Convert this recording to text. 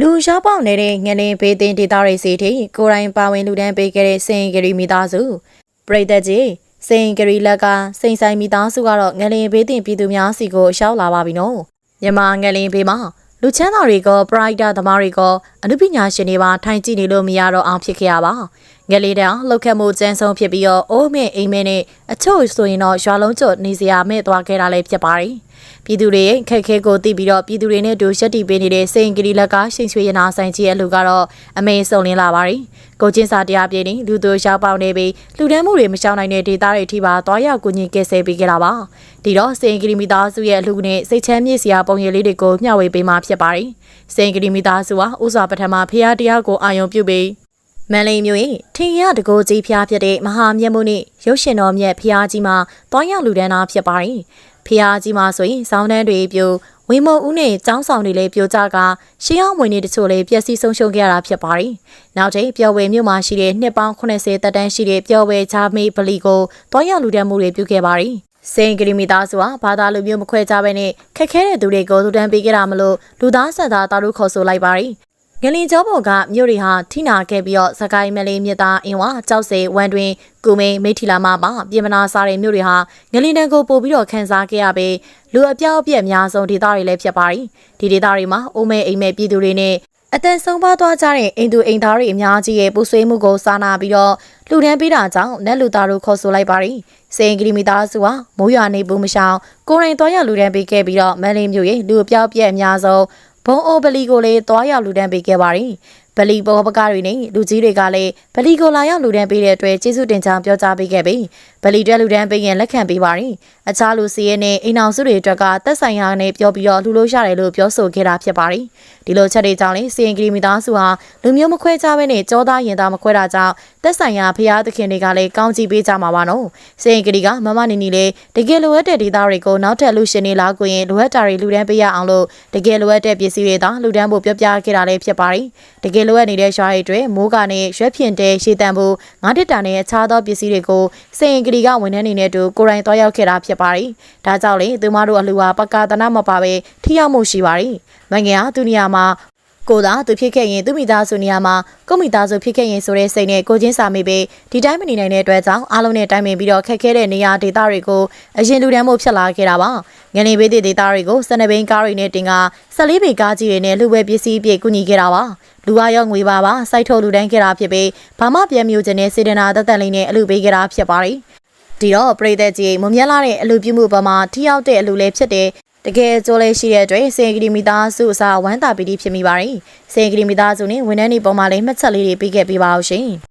လူရှားပေါက်နေတဲ့ငလင်ဘေးသင်းဒေသတွေစီထိကိုယ်တိုင်ပါဝင်လူဒန်းပေးခဲ့တဲ့စင်ဂရီမိသားစုပရိသတ်ကြီးစင်ဂရီလက်ကစိန်ဆိုင်မိသားစုကတော့ငလင်ဘေးသင်းပြည်သူများစီကိုရှောက်လာပါပြီနော်မြန်မာငလင်ဘေးမှာလူချမ်းသာတွေကပရိုက်တာသမားတွေကအမှုပညာရှင်တွေပါထိုင်ကြည့်နေလို့မရတော့အောင်ဖြစ်ခဲ့ရပါ ငလေးတောင်လှုပ်ခတ်မှုကျန်းဆုံးဖြစ်ပြီးတော့အိုးမဲအိမ်မဲနဲ့အချို့ဆိုရင်တော့ရွာလုံးကျွတ်နေစရာမဲ့သွားခဲ့တာလည်းဖြစ်ပါတယ်ပြည်သူတွေရဲ့ခက်ခဲကိုသိပြီးတော့ပြည်သူတွေနဲ့တူရက်တီပေးနေတဲ့စိန်ကလေးလက်ကရှိန်ရွှေရနာဆိုင်ကြီးရဲ့လူကတော့အမေစုံလင်းလာပါတယ်ကိုချင်းစာတရားပြည့်နေလူသူရောက်ပေါက်နေပြီးလူတန်းမှုတွေမရှောင်နိုင်တဲ့ဒေသတွေထိပါသွားရောက်ကူညီကယ်ဆယ်ပေးခဲ့တာပါဒီတော့စိန်ကလေးမိသားစုရဲ့လူနဲ့စိတ်ချမ်းမြေ့စရာပုံရိပ်လေးတွေကိုမျှဝေပေးမှာဖြစ်ပါတယ်စိန်ကလေးမိသားစုဟာဥစွာပထမဖရာတရားကိုအာရုံပြုပြီး မန်လေးမျိုး၏ထင်ရတကိုကြီးဖျားဖြစ်တဲ့မဟာမြတ်မှုနှင့်ရုပ်ရှင်တော်မြတ်ဖျားကြီးမှာတွားရောက်လူဒန်းသားဖြစ်ပါတယ်။ဖျားကြီးမှာဆိုရင်စောင်းတန်းတွေပြိုဝင်းမုံဦးနဲ့ចောင်းဆောင်တွေလည်းပြိုကျကရှေးအောင်ဝင်တွေတချို့လည်းပျက်စီးဆုံးရှုံးခဲ့ရတာဖြစ်ပါတယ်။နောက်တစ်ပျော်ဝဲမြို့မှာရှိတဲ့နှစ်ပေါင်း80တက်တန်းရှိတဲ့ပျော်ဝဲချာမေးဗလီကိုတွားရောက်လူဒန်းမှုတွေပြုခဲ့ပါတယ်။စိန်ကရီမီသားဆိုတာဘာသာလူမျိုးမခွဲကြဘဲနဲ့ခက်ခဲတဲ့သူတွေကိုလူတန်းပေးကြတာမလို့လူသားဆက်သားတာတို့ခေါ်ဆိုလိုက်ပါတယ်။ ငလင်ကျောပေါ်ကမြို့တွေဟာထိနာခဲ့ပြီးတော့စကိုင်းမလေးမြစ်သားအင်ဝါကြောက်စဲဝမ်တွင်ကုမိန်မိထီလာမပါပြင်မနာစားတဲ့မြို့တွေဟာငလင်တန်းကိုပို့ပြီးတော့ခန်းစားခဲ့ရပြီးလူအပြောက်အပြက်အများဆုံးဒေသတွေလည်းဖြစ်ပါတယ်ဒီဒေသတွေမှာအိုမဲအိမ်မဲပြည်သူတွေနဲ့အတန်ဆုံးပါသွားကြတဲ့အိမ်သူအိမ်သားတွေအများကြီးရဲ့ပူဆွေးမှုကိုစားနာပြီးတော့လူတန်းပေးတာကြောင့်နက်လူသားတို့ခေါ်ဆိုလိုက်ပါတယ်စိန်ကရီမီသားစုဟာမိုးရွာနေဘူးမရှောင်ကိုရင်တော်ရလူတန်းပေးခဲ့ပြီးတော့မန်လေးမြို့ရဲ့လူအပြောက်ပြက်အများဆုံး ဘုံအိုဘလီကိုလည်းတွားရောက်လူတန်းပေးခဲ့ပါတယ် ဗလီဘောပကတွေနဲ့လူကြီးတွေကလည်းဗလီကိုလာရောက်လူတန်းပေးတဲ့အတွက်ကျေးဇူးတင်ကြောင်းပြောကြားပေးခဲ့ပြီးဗလီတက်လူတန်းပေးရင်လက်ခံပေးပါတယ်။အခြားလူစီးရဲနဲ့အိမ်အောင်စုတွေအတွက်ကသက်ဆိုင်ရာနဲ့ပြောပြီးတော့လူလို့ရတယ်လို့ပြောဆိုခဲ့တာဖြစ်ပါတယ်။ဒီလိုချက်တွေကြောင့်လေစီရင်ကရီမီသားစုဟာလူမျိုးမခွဲခြားဘဲနဲ့ကြောသားရင်သားမခွဲတာကြောင့်သက်ဆိုင်ရာဖျားသခင်တွေကလည်းကောင်းချီးပေးကြမှာပါနော်။စီရင်ကရီကမမနီနီလေးတကယ်လိုအပ်တဲ့ဒေသတွေကိုနောက်ထပ်လူရှင်တွေလာကိုရင်လိုအပ်တာတွေလူတန်းပေးရအောင်လို့တကယ်လိုအပ်တဲ့ပစ္စည်းတွေသာလူတန်းဖို့ပြောပြခဲ့တာလည်းဖြစ်ပါတယ်။တကယ်လိုအပ်နေတဲ့ရွာတွေအတွက်မိုးကနေရွက်ဖြင့်တဲရှေးတန်ဖို့ငါးတစ်တာနဲ့အခြားသောပစ္စည်းတွေကိုစင်ကလေးကဝန်ထမ်းနေနဲ့တူကိုရိုင်းသွားရောက်ခဲ့တာဖြစ်ပါတယ်။ဒါကြောင့်လေသူမတို့အလှူဟာပကာသနာမပါပဲထိရောက်မှုရှိပါတယ်။မငယ်ဟာသူနေရာမှာ ကိုသာသူဖြစ်ခဲ့ရင်သူမိသားစုနေရာမှာကိုမိသားစုဖြစ်ခဲ့ရင်ဆိုတဲ့စိတ်နဲ့ကိုချင်းစာမိပဲဒီတိုင်းမနေနိုင်တဲ့အတွက်ကြောင့်အားလုံးနဲ့တိုင်းပင်ပြီးတော့ခက်ခဲတဲ့နေရာဒေသတွေကိုအရင်လူတန်းမှုဖြစ်လာခဲ့တာပါငနေဘေးဒေသတွေကိုစနဘိန်းကားတွေနဲ့တင်က14ပေကားကြီးတွေနဲ့လူဝဲပစ္စည်းပြည့်ကူညီခဲ့တာပါလူအားရောငွေပါပါစိုက်ထုတ်လူတန်းခဲ့တာဖြစ်ပြီးဘာမှပြန်မျိုးချင်တဲ့စေတနာတသက်လေးနဲ့အလူပေးခဲ့တာဖြစ်ပါတယ်ဒီတော့ပရိသတ်ကြီးမမြတ်လာတဲ့အလူပြုမှုပေါ်မှာထိရောက်တဲ့အလူလေးဖြစ်တဲ့ တကယ်ကြိုးလေးရှိတဲ့အတွက်စေဂရီမီသားစုအစားဝမ်းတာပီတိဖြစ်မိပါတယ်စေဂရီမီသားစုနဲ့ဝန်ထမ်းတွေပေါ်မှာလည်းမှတ်ချက်လေးတွေပေးခဲ့ပေးပါအောင်ရှင်